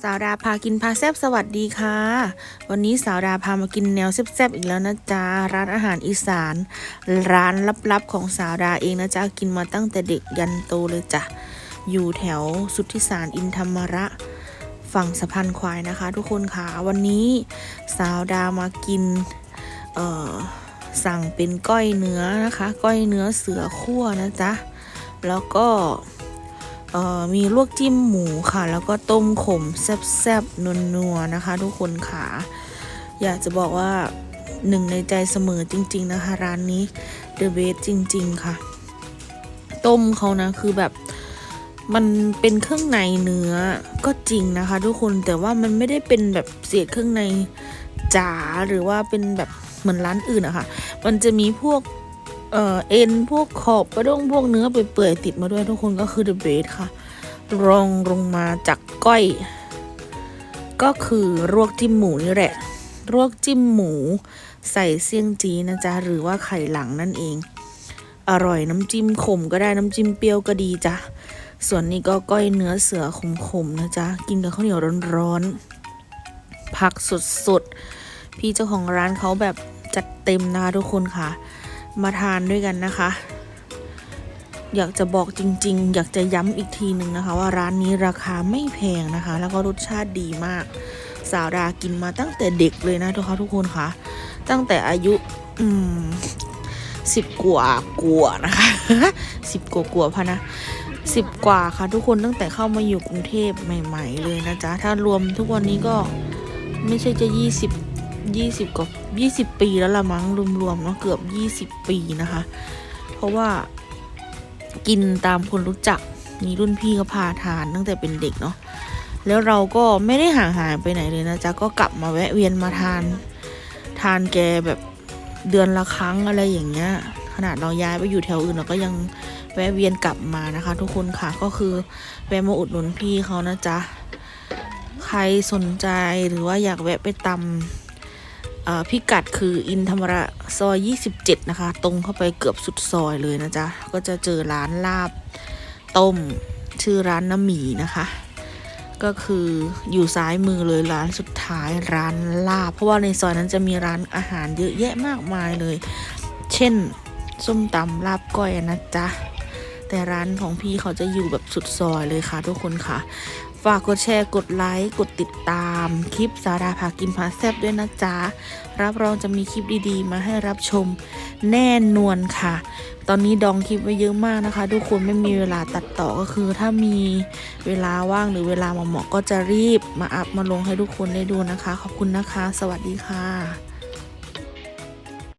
สาวดาพากินพาแซบสวัสดีค่ะ วันนี้สาวดาพามากินแนวแซบๆอีกแล้วนะจ๊ะร้านอาหารอีสาน ร้านลับๆของสาวดาเองนะจ๊ะกินมาตั้งแต่เด็กยันโตเลยจ้ะอยู่แถวสุทธิสารอินธรรมระ ฝั่งสะพานควายนะคะ ทุกคนค่ะวันนี้สาวดามากินสั่งเป็นก้อยเนื้อนะคะ ก้อยเนื้อเสือคั่วนะจ๊ะแล้วก็ เอ่อมีลวกจิ้มหมูค่ะ แล้วก็ต้มขมแซ่บๆนัวๆนะคะ ทุกคนค่ะ อยากจะบอกว่าหนึ่งในใจเสมอจริง ๆ นะคะ ร้านนี้ The Best จริง ๆ ค่ะ ต้มเขานะคือแบบมันเป็นเครื่องในเนื้อก็จริงนะคะ ทุกคนแต่ว่ามันไม่ได้เป็นแบบเศษเครื่องในจ๋าหรือว่าเป็นแบบเหมือนร้านอื่นอะค่ะ มันจะมีพวก เอ่อเอ็นพวกขอบกระด้งพวกเนื้อเปื่อยๆติดมาด้วยทุกคนก็คือ the best ค่ะ รองลงมาจากก้อย ก็คือรวกจิ้มหมูนี่แหละ รวกจิ้มหมูใส่เสี่ยงจีนะจ๊ะ หรือว่าไข่หลังนั่นเอง อร่อยน้ำจิ้มขมก็ได้น้ำจิ้มเปรี้ยวก็ดีจ้ะ ส่วนนี้ก็ก้อยเนื้อเสือขมๆนะจ๊ะ กินกับข้าวเหนียวร้อนๆผักสดๆพี่เจ้าของร้านเขาแบบจัดเต็มนะคะทุกคนค่ะ มาทานด้วยกันนะคะ อยากจะบอกจริง ๆ อยากจะย้ำอีกทีหนึ่งนะคะ ว่าร้านนี้ราคาไม่แพงนะคะ แล้วก็รสชาติดีมาก สาวดากินมาตั้งแต่เด็กเลยนะทุกคนทุกคนค่ะ ตั้งแต่อายุอืมสิบกว่ากว่านะคะสิบกว่ากว่าพะนะสิบกว่าค่ะทุกคนตั้งแต่เข้ามาอยู่กรุงเทพใหม่ ๆ เลยนะจ๊ะ ถ้ารวมทุกวันนี้ก็ไม่ใช่จะยี่สิบ ยี่สิบกว่ายี่สิบปีแล้วละมั้งรวมๆเนาะเกือบยี่สิบปีนะคะ เพราะว่ากินตามคนรู้จักมีรุ่นพี่ก็พาทานตั้งแต่เป็นเด็กเนาะแล้วเราก็ไม่ได้ห่างหายไปไหนเลยนะจ๊ะก็กลับมาแวะเวียนมาทาน ทานแกแบบเดือนละครั้งอะไรอย่างเงี้ย ขนาดเราย้ายไปอยู่แถวอื่นเราก็ยังแวะเวียนกลับมานะคะ ทุกคนค่ะก็คือแวะมาอุดหนุนพี่เขานะจ๊ะใครสนใจหรือว่าอยากแวะไปตำอ่า พิกัดคืออินธรรมระซอย 27 นะคะ ตรงเข้าไปเกือบสุดซอยเลยนะจ๊ะ ก็จะเจอร้านลาบต้ม ชื่อร้านน้ำหมีนะคะ ก็คืออยู่ซ้ายมือเลยร้านสุดท้ายร้านลาบ เพราะว่าในซอยนั้นจะมีร้านอาหารเยอะแยะมากมายเลย เช่น ส้มตำลาบก้อยนะจ๊ะ แต่ร้านของพี่เขาจะอยู่แบบสุดซอยเลยค่ะทุกคนค่ะ ฝากกดแชร์กดไลค์ กดติดตาม คลิปสาราพากินพาแซบด้วยนะจ๊ะ รับรองจะมีคลิปดีๆ มาให้รับชมแน่นวนค่ะ ตอนนี้ดองคลิปไว้เยอะมากนะคะ ทุกคนไม่มีเวลาตัดต่อก็คือ ถ้ามีเวลาว่างหรือเวลาเหมาะๆก็จะรีบมาอัพมาลงให้ทุกคนได้ดูนะคะ ขอบคุณนะคะ สวัสดีค่ะ